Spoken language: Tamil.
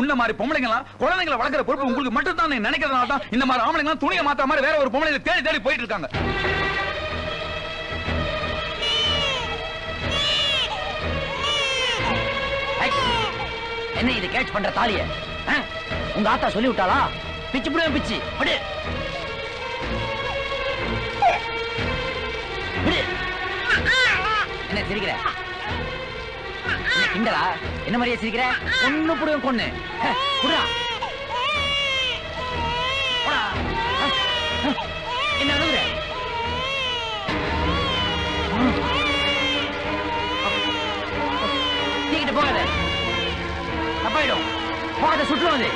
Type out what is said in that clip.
உன்ன மாதிரி பொம்பளைங்களா குழந்தைங்களை வளர்க்குற பொறுப்பு உங்களுக்கு மட்டும் தான் நினைக்கிறதுனால தான் இந்த மாதிரி ஆம்பளைங்களாம் துணியை மாத்த மாதிரி வேற ஒரு பொம்பளை தேடி தேடி போயிட்டு இருக்காங்க. என்ன இது கேட்ச் பண்ற தாலிய? உங்க ஆத்தா சொல்லி விட்டாளா? பிச்சு புடுவேன் பிச்சு. விடு. என்ன சிரிக்கிற? என்ன என்ன மாதிரியே சிரிக்கிற? ஒண்ணு புடுவேன் பொண்ணு. ஹே, போடா. என்ன அழுகுற தீக்கிட்டு போகாத. தப்பாயிடும். போகாத சுற்றுவது